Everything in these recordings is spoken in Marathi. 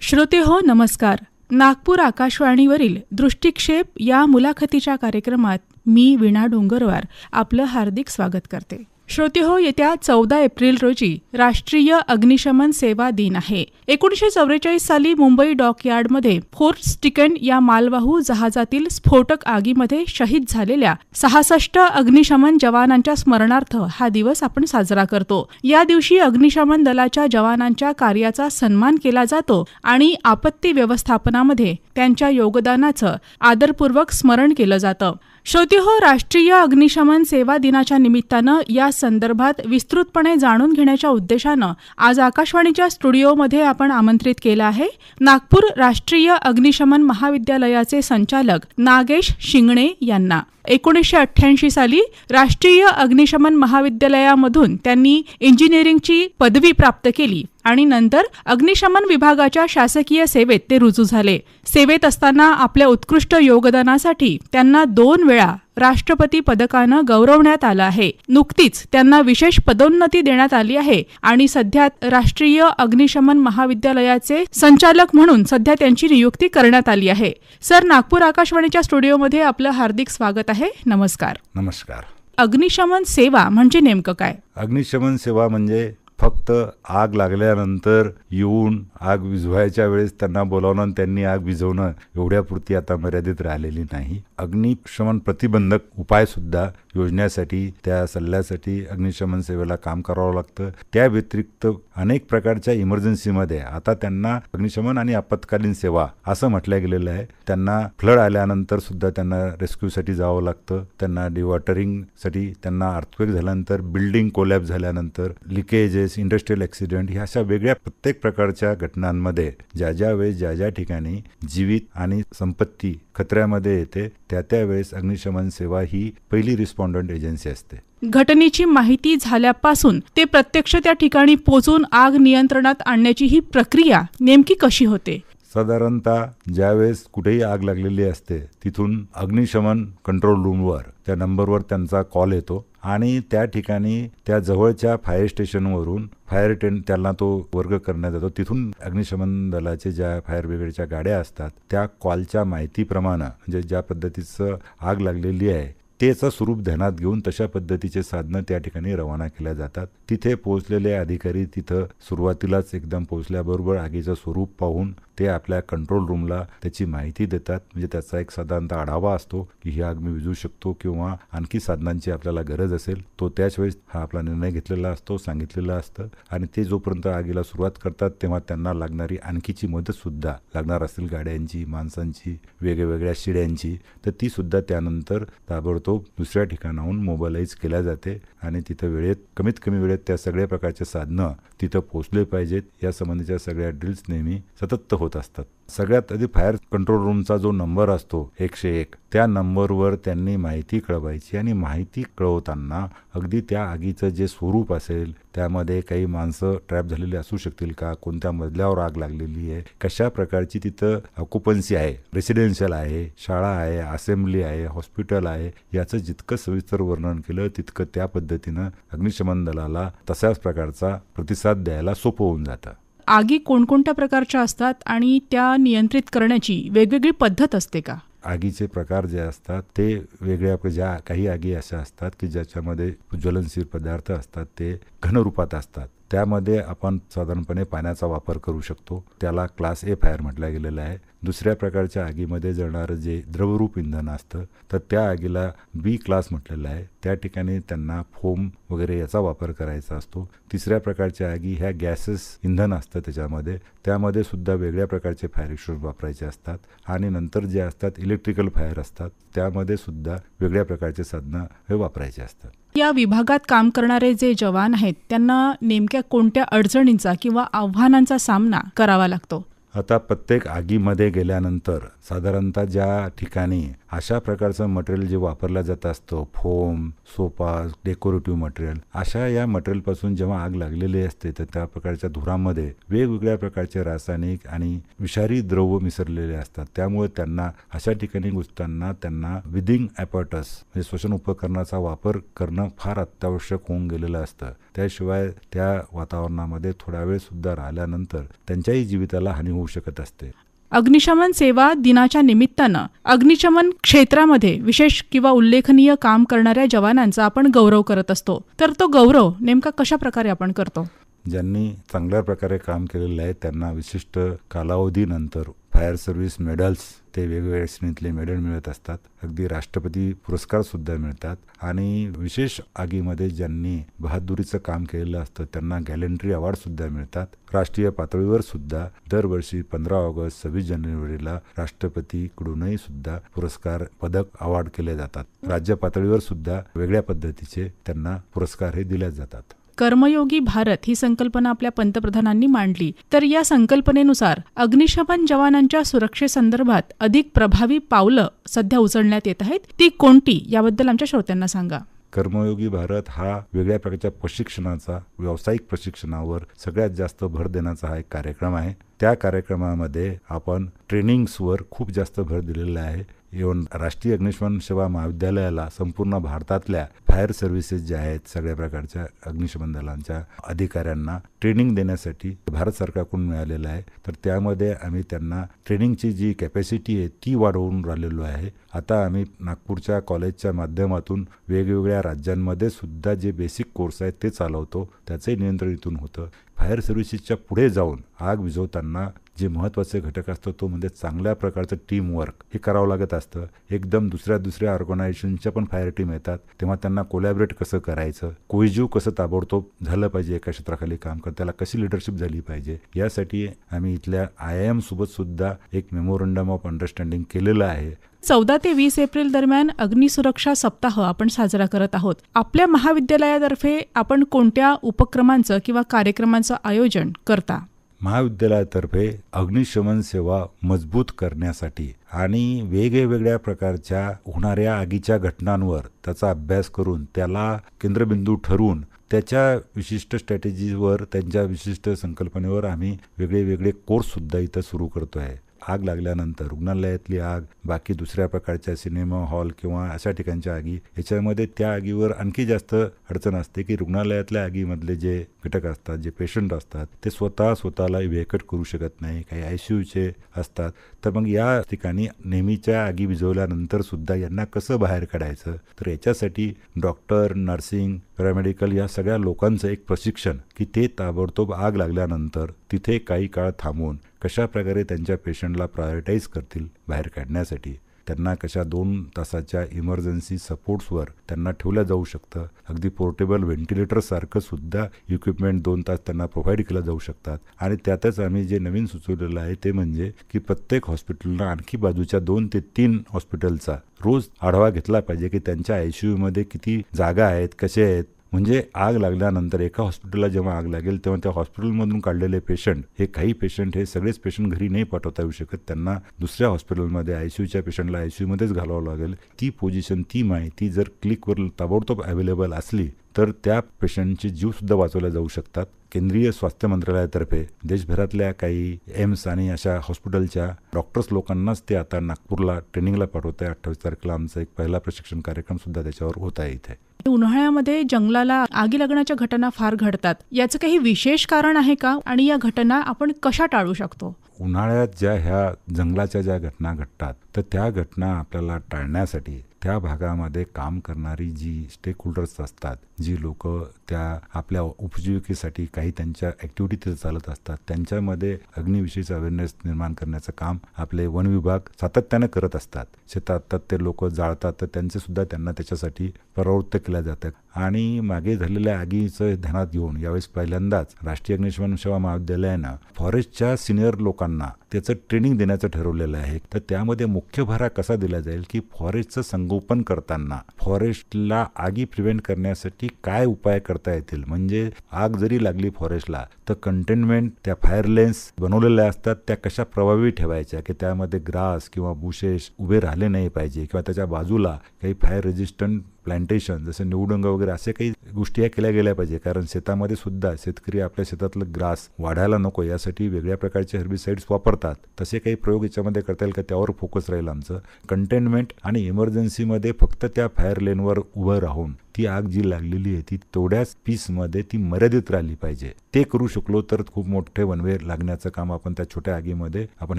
श्रोते हो नमस्कार. नागपूर आकाशवाणीवरील दृष्टिक्षेप या मुलाखतीच्या कार्यक्रमात मी विणा डोंगरवार आपलं हार्दिक स्वागत करते. श्रोतेहो येत्या चौदा एप्रिल रोजी राष्ट्रीय अग्निशमन सेवा दिन आहे. एकोणीशे चौवेचाळीस साली मुंबई डॉकयार्डमध्ये फोर्ट स्टिकन या मालवाहू जहाजातील स्फोटक आगीमध्ये शहीद झालेल्या सहासष्ट अग्निशमन जवानांच्या स्मरणार्थ हा दिवस आपण साजरा करतो. या दिवशी अग्निशमन दलाच्या जवानांच्या कार्याचा सन्मान केला जातो आणि आपत्ती व्यवस्थापनामध्ये त्यांच्या योगदानाचं आदरपूर्वक स्मरण केलं जातं. श्रोते हो राष्ट्रीय अग्निशमन सेवा दिनाच्या निमित्तानं या संदर्भात विस्तृतपणे जाणून घेण्याच्या उद्देशानं आज आकाशवाणीच्या स्टुडिओमध्ये आपण आमंत्रित केलं आहे. नागपूर राष्ट्रीय अग्निशमन महाविद्यालयाचे संचालक नागेश शिंगणे यांना. एकोणीसशे अठ्ठ्याऐंशी साली राष्ट्रीय अग्निशमन महाविद्यालयामधून त्यांनी इंजिनिअरिंगची पदवी प्राप्त केली आणि नंतर अग्निशमन विभागाच्या शासकीय सेवेत ते रुजू झाले. सेवेत असताना आपल्या उत्कृष्ट योगदानासाठी त्यांना दोन वेळा राष्ट्रपती पदकानं गौरवण्यात आलं आहे. नुकतीच त्यांना विशेष पदोन्नती देण्यात आली आहे आणि सध्या राष्ट्रीय अग्निशमन महाविद्यालयाचे संचालक म्हणून सध्या त्यांची नियुक्ती करण्यात आली आहे. सर नागपूर आकाशवाणीच्या स्टुडिओमध्ये आपलं हार्दिक स्वागत आहे. नमस्कार. नमस्कार. अग्निशमन सेवा म्हणजे नेमकं काय? अग्निशमन सेवा म्हणजे फक्त आग लागल्यानंतर येऊन आग विझवायच्या वेळेस त्यांना बोलावणं आणि त्यांनी आग विझवणं एवढ्यापुरती आता मर्यादित राहिलेली नाही. अग्निशमन प्रतिबंधक उपायसुद्धा योजण्यासाठी त्या सल्ल्यासाठी अग्निशमन सेवेला काम करावं लागतं. त्या व्यतिरिक्त अनेक प्रकारच्या इमर्जन्सीमध्ये आता त्यांना अग्निशमन आणि आपत्कालीन सेवा असं म्हटलं गेलेलं आहे. त्यांना फ्लड आल्यानंतर सुद्धा त्यांना रेस्क्यूसाठी जावं लागतं. त्यांना डिवॉटरिंगसाठी त्यांना अर्थक्वेक झाल्यानंतर बिल्डिंग कोलॅप झाल्यानंतर लिकेजेस इंडस्ट्रियल ऍक्सिडेंट ह्या अशा वेगळ्या प्रत्येक प्रकारच्या घटनांमध्ये ज्या ज्या वेळेस ज्या ज्या ठिकाणी जीवित आणि संपत्ती खतऱ्यामध्ये येते त्या त्या वेळेस अग्निशमन सेवा ही पहिली रिस्पॉन्डंट एजन्सी असते. घटनेची माहिती झाल्यापासून ते प्रत्यक्ष त्या ठिकाणी पोचून आग नियंत्रणात आणण्याची ही प्रक्रिया नेमकी कशी होते? साधारणतः ज्यावेळेस कुठेही आग लागलेली असते तिथून अग्निशमन कंट्रोल रूमवर त्या नंबरवर त्यांचा कॉल येतो आणि त्या ठिकाणी त्या जवळच्या फायर स्टेशनवरून फायर टेन त्यांना तो वर्ग करण्यात येतो. तिथून अग्निशमन दलाचे ज्या फायर ब्रिगेडच्या गाड्या असतात त्या कॉलच्या माहितीप्रमाणे म्हणजे ज्या पद्धतीचं आग लागलेली आहे तेचं स्वरूप ध्यानात घेऊन तशा पद्धतीचे साधनं त्या ठिकाणी रवाना केल्या जातात. तिथे पोहोचलेले अधिकारी तिथं सुरुवातीलाच एकदम पोहोचल्याबरोबर आगीचं स्वरूप पाहून ते आपल्या कंट्रोल रूमला त्याची माहिती देतात. म्हणजे त्याचा एक साधारणतः आढावा असतो की ही आग मी विझू शकतो किंवा आणखी साधनांची आपल्याला गरज असेल तो त्याच वेळेस हा आपला निर्णय घेतलेला असतो सांगितलेला असतं. आणि ते जोपर्यंत आगीला सुरुवात करतात तेव्हा त्यांना लागणारी आणखीची मदत सुद्धा लागणार असेल. गाड्यांची माणसांची वेगवेगळ्या शिड्यांची. तर ती सुद्धा त्यानंतर ताबडतोब दुसऱ्या ठिकाणाहून मोबाईलाईज केल्या जाते आणि तिथं वेळेत कमीत कमी वेळेत त्या सगळ्या प्रकारच्या साधनं तिथं पोहोचले पाहिजेत. यासंबंधीच्या सगळ्या ड्रिल्स नेहमी सतत होत असतात. सगळ्यात आधी फायर कंट्रोल रूमचा जो नंबर असतो एकशे एक त्या नंबरवर त्यांनी माहिती कळवायची आणि माहिती कळवताना अगदी त्या आगीचं जे स्वरूप असेल त्यामध्ये काही माणसं ट्रॅप झालेली असू शकतील का? कोणत्या मजल्यावर आग लागलेली आहे? कशा प्रकारची तिथं ऑक्युपन्सी आहे? रेसिडेन्शियल आहे शाळा आहे असेंब्ली आहे हॉस्पिटल आहे याचं जितकं सविस्तर वर्णन केलं तितकं त्या पद्धतीनं अग्निशमन दलाला तशाच प्रकारचा प्रतिसाद द्यायला सोपं होऊन जातं. आगी कोणकोणत्या प्रकारच्या असतात आणि त्या नियंत्रित करण्याची वेगवेगळी पद्धत असते का? आगीचे प्रकार जे असतात ते वेगळ्या ज्या काही आगी अशा असतात की ज्याच्यामध्ये ज्वलनशील पदार्थ असतात ते घनरूपात असतात. त्यामध्ये आपण साधारणपणे पाण्याचा वापर करू शकतो. त्याला क्लास ए फायर म्हटलं गेलेलं आहे. दुसऱ्या प्रकारच्या आगीमध्ये जळणारं जे द्रवरूप इंधन असतं तर त्या आगीला बी क्लास म्हटलेलं आहे. त्या ठिकाणी त्यांना फोम वगैरे याचा वापर करायचा असतो. तिसऱ्या प्रकारच्या आगी ह्या गॅसेस इंधन असतं त्याच्यामध्ये. त्यामध्ये सुद्धा वेगळ्या प्रकारचे फायर एक्सटिंग्विशर वापरायचे असतात आणि नंतर जे असतात इलेक्ट्रिकल फायर असतात त्यामध्ये सुद्धा वेगळ्या प्रकारचे साधनं हे वापरायचे असतात. या विभागात काम करणारे जे जवान आहेत त्यांना नेमक्या कोणत्या अडचणींचा किंवा आव्हानांचा सामना करावा लागतो? आता प्रत्येक आगीमध्ये गेल्यानंतर साधारणतः ज्या ठिकाणी अशा प्रकारचं मटेरियल जे वापरलं जात असतं फोम सोफा डेकोरेटिव्ह मटेरियल अशा या मटेरियलपासून जेव्हा आग लागलेली असते तर त्या प्रकारच्या धुरामध्ये वेगवेगळ्या प्रकारचे रासायनिक आणि विषारी द्रव्य मिसळलेले असतात. त्यामुळे त्यांना अशा ठिकाणी घुसताना त्यांना विदिंग ॲपॉटस म्हणजे श्वसन उपकरणाचा वापर करणं फार अत्यावश्यक होऊन गेलेलं असतं. त्याशिवाय त्या वातावरणामध्ये थोडा वेळ सुद्धा राहिल्यानंतर त्यांच्याही जीविताला हानी होऊ शकत असते. अग्निशमन सेवा दिनाच्या निमित्तानं अग्निशमन क्षेत्रामध्ये विशेष किंवा उल्लेखनीय काम करणाऱ्या जवानांचा आपण गौरव करत असतो. तर तो गौरव नेमका कशा प्रकारे आपण करतो? ज्यांनी चांगल्या प्रकारे काम केलेलं आहे त्यांना विशिष्ट कालावधीनंतर फायर सर्व्हिस मेडल्स ते वेगवेगळ्या श्रेणीतले मेडल मिळत असतात. अगदी राष्ट्रपती पुरस्कार सुद्धा मिळतात. आणि विशेष आगीमध्ये ज्यांनी बहादुरीचं काम केलेलं असतं त्यांना गॅलेंट्री अवॉर्ड सुद्धा मिळतात. राष्ट्रीय पातळीवर सुद्धा दरवर्षी पंधरा ऑगस्ट सव्वीस जानेवारीला राष्ट्रपतीकडूनही सुद्धा पुरस्कार पदक अवॉर्ड केले जातात. राज्य पातळीवर सुद्धा वेगळ्या पद्धतीचे त्यांना पुरस्कार हे दिले जातात. कर्मयोगी भारत ही संकल्पना आपल्या पंतप्रधानांनी मांडली. तर या संकल्पनेनुसार अग्निशमन जवानांच्या सुरक्षेसंदर्भात अधिक प्रभावी पावलं सध्या उचलण्यात येत आहेत. ती कोणती याबद्दल आमच्या श्रोत्यांना सांगा. कर्मयोगी भारत हा वेगळ्या प्रकारच्या प्रशिक्षणाचा व्यावसायिक प्रशिक्षणावर सगळ्यात जास्त भर देण्याचा हा एक कार्यक्रम आहे. त्या कार्यक्रमामध्ये आपण ट्रेनिंग्सवर खूप जास्त भर दिलेला आहे. येऊन राष्ट्रीय अग्निशमन सेवा महाविद्यालयाला संपूर्ण भारतातल्या फायर सर्व्हिसेस ज्या आहेत सगळ्या प्रकारच्या अग्निशमन दलांच्या अधिकाऱ्यांना ट्रेनिंग देण्यासाठी भारत सरकारकडून मिळालेलं आहे. तर त्यामध्ये आम्ही त्यांना ट्रेनिंगची जी कॅपॅसिटी आहे ती वाढवून राहिलेलो आहे. आता आम्ही नागपूरच्या कॉलेजच्या माध्यमातून वेगवेगळ्या राज्यांमध्ये सुद्धा जे बेसिक कोर्स आहेत ते चालवतो. त्याचंही नियंत्रण इथून होतं. फायर सर्व्हिसेसच्या पुढे जाऊन आग विझवताना जे महत्त्वाचे घटक असतो तो म्हणजे चांगल्या प्रकारचं टीमवर्क हे करावं लागत असतं. एकदम दुसऱ्या दुसऱ्या ऑर्गनायझेशनच्या पण फायर टीम येतात. तेव्हा त्यांना कोलॅबरेट कसं करायचं? कोयजीव कसं ताबडतोब झालं पाहिजे एका क्षेत्राखाली काम करत? त्याला कशी लिडरशिप झाली पाहिजे? यासाठी आम्ही इथल्या आय एम सोबत सुद्धा एक मेमोरंडम ऑफ अंडरस्टँडिंग केलेलं आहे. चौदा ते वीस एप्रिल दरम्यान अग्निसुरक्षा सप्ताह आपण साजरा करत आहोत. आपल्या महाविद्यालयातर्फे आपण कोणत्या उपक्रमांचं किंवा कार्यक्रमांचं आयोजन करता? महाविद्यालयातर्फे अग्निशमन सेवा मजबूत करण्यासाठी आणि वेगवेगळ्या प्रकारच्या होणाऱ्या आगीच्या घटनांवर त्याचा अभ्यास करून त्याला केंद्रबिंदू ठरवून त्याच्या विशिष्ट स्ट्रॅटेजीवर त्यांच्या विशिष्ट संकल्पनेवर आम्ही वेगळे वेगळे कोर्ससुद्धा इथं सुरू करतो आहे आग लागल्यानंतर रुग्णालयातली आग बाकी दुसऱ्या प्रकारच्या सिनेमा हॉल किंवा अशा ठिकाणच्या आगी याच्यामध्ये त्या आगीवर आणखी जास्त अडचण असते की रुग्णालयातल्या आगीमधले जे घटक असतात जे पेशंट असतात ते स्वतः स्वतःला वेकट करू शकत नाही काही आय सी यूचे असतात. तर मग या ठिकाणी नेहमीच्या आगी विझवल्यानंतर सुद्धा यांना कसं बाहेर काढायचं? तर याच्यासाठी डॉक्टर नर्सिंग पॅरामेडिकल या सगळ्या लोकांचं एक प्रशिक्षण की ते ताबडतोब आग लागल्यानंतर तिथे काही काळ थांबून कशा प्रकारे त्यांच्या पेशंटला प्रायोरिटाईज करतील बाहेर काढण्यासाठी? त्यांना कशा दोन तासाच्या इमर्जन्सी सपोर्ट्सवर त्यांना ठेवलं जाऊ शकतं? अगदी पोर्टेबल व्हेंटिलेटरसारखं सुद्धा इक्विपमेंट दोन तास त्यांना प्रोव्हाइड केलं जाऊ शकतात. आणि त्यातच आम्ही जे नवीन सुचवलेलं आहे ते म्हणजे की प्रत्येक हॉस्पिटलला आणखी बाजूच्या दोन ते तीन हॉस्पिटलचा रोज आढावा घेतला पाहिजे की त्यांच्या आयसीयूमध्ये किती जागा आहेत कसे आहेत म्हणजे आग लागल्यानंतर एका हॉस्पिटलला जेव्हा आग लागेल तेव्हा त्या हॉस्पिटलमधून काढलेले पेशंट हे काही पेशंट हे सगळेच पेशंट घरी नाही पाठवता येऊ शकत. त्यांना दुसऱ्या हॉस्पिटलमध्ये आयसीयूच्या पेशंटला आयसीयूमध्येच घालावं लागेल. ती पोझिशन ती माहिती जर क्लिकवर ताबडतोब अवेलेबल असली तर त्या पेशंटचे जीवसुद्धा वाचवले जाऊ शकतात. केंद्रीय स्वास्थ्य मंत्रालयातर्फे देशभरातल्या काही एम्स आणि अशा हॉस्पिटलच्या डॉक्टर्स लोकांनाच ते आता नागपूरला ट्रेनिंगला पाठवत आहे अठ्ठावीस तारखेला आमचा एक पहिला प्रशिक्षण कार्यक्रम सुद्धा त्याच्यावर होत आहे इथे. उन्हाळ्यामध्ये जंगलाला आगी लागण्याच्या घटना फार घडतात. याचं काही विशेष कारण आहे का? आणि या घटना आपण कशा टाळू शकतो? उन्हाळ्यात ज्या ह्या जंगलाच्या ज्या घटना घडतात तर त्या घटना आपल्याला टाळण्यासाठी त्या भागामध्ये काम करणारी जी स्टेक होल्डर्स असतात जी लोक त्या आपल्या उपजीविकेसाठी काही त्यांच्या ॲक्टिव्हिटी तिथे चालत असतात त्यांच्यामध्ये अग्निविषयीचा अवेअरनेस निर्माण करण्याचं काम आपले वन विभाग सातत्यानं करत असतात. शेतात ते लोक जाळतात तर त्यांचे सुद्धा त्यांना त्याच्यासाठी प्रवृत्त केल्या जातात. आणि मागे झालेल्या आगीचं ध्यानात घेऊन यावेळेस पहिल्यांदाच राष्ट्रीय अग्निशमन सेवा महाविद्यालयानं फॉरेस्टच्या सिनियर लोकांना त्याचं ट्रेनिंग देण्याचं ठरवलेलं आहे. तर त्यामध्ये मुख्य भारा कसा दिला जाईल की फॉरेस्टचं संगोपन करताना फॉरेस्टला आगी प्रिव्हेंट करण्यासाठी काय उपाय करता येतील? म्हणजे आग जरी लागली फॉरेस्टला तर कंटेनमेंट त्या फायर लेन्स बनवलेल्या असतात त्या कशा प्रभावी ठेवायच्या? की त्यामध्ये ग्रास किंवा बुशेस उभे राहिले नाही पाहिजे किंवा त्याच्या बाजूला काही फायर रेजिस्टंट प्लांटेशन जसं निवडंग वगैरे असे काही गोष्टी या केल्या गेल्या पाहिजे. कारण शेतामध्ये सुद्धा शेतकरी आपल्या शेतातलं ग्रास वाढायला नको यासाठी वेगळ्या प्रकारचे हर्बिसाइड्स वापरतात. तसे काही प्रयोग याच्यामध्ये करता येईल का? त्यावर फोकस राहील आमचं. कंटेनमेंट आणि इमर्जन्सीमध्ये फक्त त्या फायर लेनवर उभं राहून ती आग जी लागलेली आहे ती तेवढ्याच पीसमध्ये ती मर्यादित राहिली पाहिजे. ते करू शकलो तर खूप मोठे वनवे लागण्याचं काम आपण त्या छोट्या आगीमध्ये आपण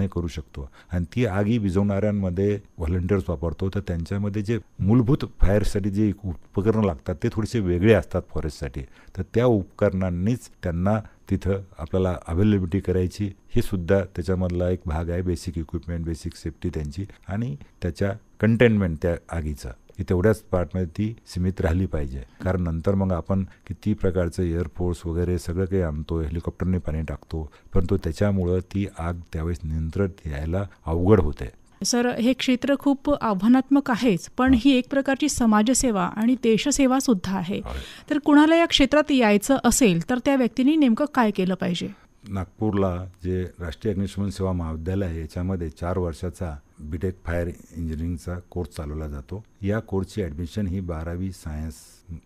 हे करू शकतो. आणि ती आगी विझवणाऱ्यांमध्ये व्हॉलंटियर्स वापरतो तर त्यांच्यामध्ये जे मूलभूत फायरसाठी जे उपकरणं लागतात ते थोडेसे वेगळे असतात फॉरेस्टसाठी. तर त्या उपकरणांनीच त्यांना तिथं आपल्याला अवेलेबिलिटी करायची. हे सुद्धा त्याच्यामधला एक भाग आहे बेसिक इक्विपमेंट बेसिक सेफ्टी त्यांची आणि त्याच्या कंटेनमेंट त्या आगीचा. की तेवढ्याच पार्टमध्ये ती सीमित राहिली पाहिजे. कारण नंतर मग आपण किती प्रकारचं एअरफोर्स वगैरे सगळं काही आणतो हेलिकॉप्टरने पाणी टाकतो परंतु त्याच्यामुळं ती आग त्यावेळेस नियंत्रण यायला अवघड होते. सर हे क्षेत्र खूप आव्हानात्मक आहेच पण ही. एक प्रकारची समाजसेवा आणि देशसेवा सुद्धा आहे. तर कुणाला या क्षेत्रात यायचं असेल तर त्या व्यक्तीने नेमकं काय केलं पाहिजे? नागपूरला जे राष्ट्रीय अग्निशमन सेवा महाविद्यालय आहे याच्यामध्ये चार वर्षाचा बीटेक फायर इंजिनिअरिंगचा कोर्स चालवला जातो. या कोर्सची ॲडमिशन ही बारावी सायन्स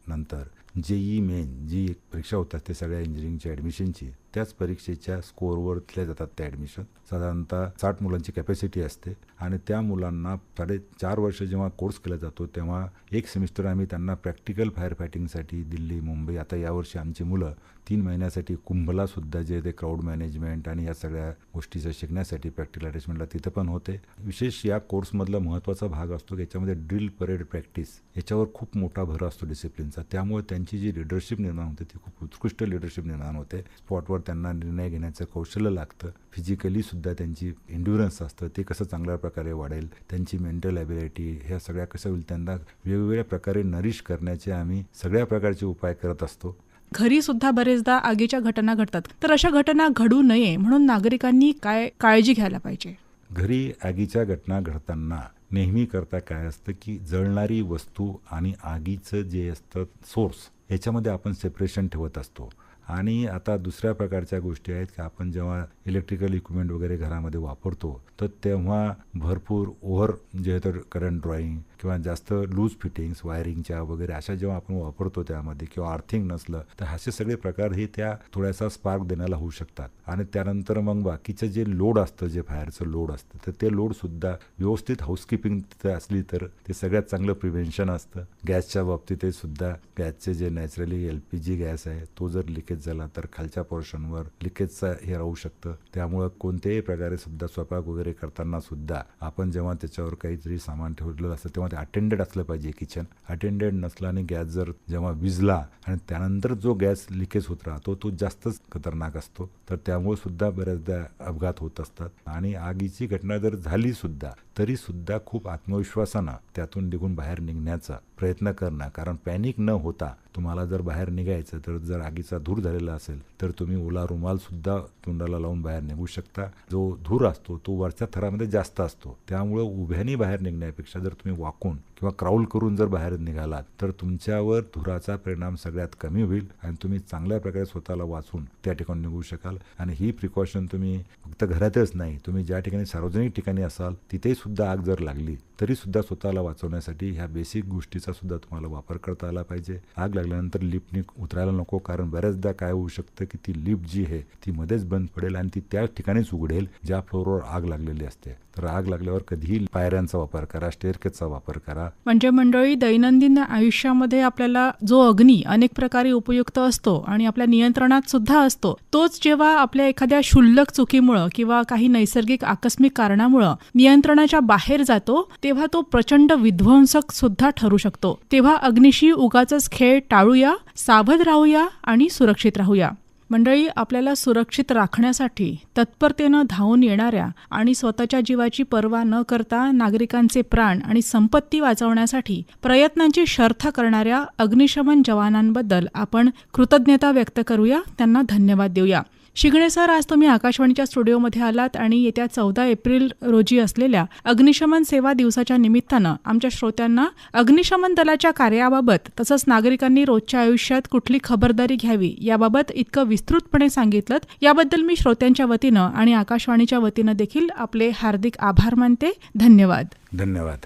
नंतर जे ई मेन जी एक परीक्षा होतात ते सगळ्या इंजिनिअरिंगच्या ॲडमिशनची त्याच परीक्षेच्या स्कोअरवर दिल्या जातात त्या ॲडमिशन साधारणतः साठ मुलांची कॅपॅसिटी असते आणि त्या मुलांना साडे चार वर्ष जेव्हा कोर्स केला जातो तेव्हा एक सेमिस्टर आम्ही त्यांना प्रॅक्टिकल फायर फायटिंगसाठी दिल्ली मुंबई आता यावर्षी आमची मुलं तीन महिन्यासाठी कुंभलासुद्धा जे ते क्राऊड मॅनेजमेंट आणि या सगळ्या गोष्टीचं शिकण्यासाठी प्रॅक्टिकल अटॅचमेंटला तिथं पण होते. विशेष या कोर्समधला महत्त्वाचा भाग असतो की याच्यामध्ये ड्रिल परेड प्रॅक्टिस याच्यावर खूप मोठा भर असतो डिसिप्लिनचा त्यामुळे त्यांची जी लिडरशिप निर्माण होते ती खूप उत्कृष्ट लिडरशिप निर्माण होते. स्पॉटवर त्यांना निर्णय घेण्याचं कौशल्य लागतं. फिजिकली सुद्धा त्यांची एन्ड्युरन्स असतं. ते कसं चांगल्या प्रकारे वाढेल त्यांची मेंटल ॲबिलिटी ह्या सगळ्या कसं होईल त्यांना वेगवेगळ्या प्रकारे नरिश करण्याचे आम्ही सगळ्या प्रकारचे उपाय करत असतो. घरी सुद्धा बरेचदा आगीच्या घटना घडतात. तर अशा घटना घडू नये म्हणून नागरिकांनी काय काळजी घ्यायला पाहिजे? घरी आगीच्या घटना घडताना नेहमी करता काय असतं की जळणारी वस्तू आणि आगीचं जे असतं सोर्स याच्यामध्ये आपण सेपरेशन ठेवत असतो. आणि आता दुसऱ्या प्रकारच्या गोष्टी आहेत की आपण जेव्हा इलेक्ट्रिकल इक्विपमेंट वगैरे घरामध्ये वापरतो तर तेव्हा भरपूर ओव्हर जे तर करंट ड्रॉईंग किंवा जास्त लूज फिटिंग्स वायरिंगच्या वगैरे अशा जेव्हा आपण वापरतो त्यामध्ये किंवा आर्थिंग नसलं तर असे सगळे प्रकार हे त्या थोड्यासा स्पार्क देण्याला होऊ शकतात. आणि त्यानंतर मग बाकीचं जे लोड असतं जे फायरचं लोड असतं तर ते लोडसुद्धा व्यवस्थित हाऊसकीपिंग तिथं असली तर ते सगळ्यात चांगलं प्रिव्हेन्शन असतं. गॅसच्या बाबतीत सुद्धा गॅसचे जे naturally L P G gas आहे तो जर लिकेज झाला तर खालच्या पोर्शनवर लिकेजचा हे राहू शकतं. त्यामुळं कोणत्याही प्रकारे सुद्धा स्वयंपाक वगैरे करताना सुद्धा आपण जेव्हा त्याच्यावर काहीतरी सामान ठेवलेलं असतं तेव्हा ते अटेंडेड असलं पाहिजे किचन अटेंडेड नसलं आणि गॅस जर जेव्हा विजला आणि त्यानंतर जो गॅस लिकेज होत राहतो तो जास्तच खतरनाक असतो. तर त्यामुळे सुद्धा बऱ्याचदा अपघात होत असतात. आणि आगीची घटना जर झाली सुद्धा तरी सुद्धा खूप आत्मविश्वासानं त्यातून निघून बाहेर निघण्याचा प्रयत्न करणं कारण पॅनिक न होता तुम्हाला जर बाहेर निघायचं तर जर आगीचा धूर झालेला असेल तर तुम्ही ओला रुमालसुद्धा तोंडाला लावून बाहेर निघू शकता. जो धूर असतो तो वरच्या थरामध्ये जास्त असतो. त्यामुळं उभ्याने बाहेर निघण्यापेक्षा जर तुम्ही वाकून किंवा क्राऊल करून जर बाहेर निघालात तर तुमच्यावर धुराचा परिणाम सगळ्यात कमी होईल आणि तुम्ही चांगल्या प्रकारे स्वतःला वाचून त्या ठिकाणी निघू शकाल. आणि ही प्रिकॉशन तुम्ही फक्त घरातच नाही तुम्ही ज्या ठिकाणी सार्वजनिक ठिकाणी असाल तिथेही सुद्धा आग जर लागली तरी सुद्धा स्वतःला वाचवण्यासाठी ह्या बेसिक गोष्टीचा सुद्धा तुम्हाला वापर करता आला पाहिजे. आग लागल्यानंतर लिफ्टने उतरायला नको कारण बऱ्याचदा काय होऊ शकतं की ती लिफ्ट जी आहे ती मध्येच बंद पडेल आणि ती त्या ठिकाणीच उघडेल ज्या फ्लोरवर आग लागलेली असते. तर आग लागल्यावर कधीही पायऱ्यांचा वापर करा स्टेअरकेजचा वापर करा म्हणजे मंडळी दैनंदिन आयुष्यामध्ये आपल्याला जो अग्नी अनेक प्रकारे उपयुक्त असतो आणि आपल्या नियंत्रणात सुद्धा असतो तोच जेव्हा आपल्या एखाद्या क्षुल्लक चुकीमुळं किंवा काही नैसर्गिक आकस्मिक कारणामुळं नियंत्रणाच्या बाहेर जातो तेव्हा तो प्रचंड विध्वंसक सुद्धा ठरू शकतो. तेव्हा अग्निशी उगाच खेळ टाळूया सावध राहूया आणि सुरक्षित राहूया. मंडळी आपल्याला सुरक्षित राखण्यासाठी तत्परतेनं धावून येणाऱ्या आणि स्वतःच्या जीवाची पर्वा न करता नागरिकांचे प्राण आणि संपत्ती वाचवण्यासाठी प्रयत्नांची शर्थ करणाऱ्या अग्निशमन जवानांबद्दल आपण कृतज्ञता व्यक्त करूया. त्यांना धन्यवाद देऊया. शिंगणे सर आज तुम्ही आकाशवाणीच्या स्टुडिओमध्ये आलात आणि येत्या चौदा एप्रिल रोजी असलेल्या अग्निशमन सेवा दिवसाच्या निमित्तानं आमच्या श्रोत्यांना अग्निशमन दलाच्या कार्याबाबत तसंच नागरिकांनी रोजच्या आयुष्यात कुठली खबरदारी घ्यावी याबाबत इतकं विस्तृतपणे सांगितलं याबद्दल मी श्रोत्यांच्या वतीनं आणि आकाशवाणीच्या वतीनं देखील आपले हार्दिक आभार मानते. धन्यवाद. धन्यवाद.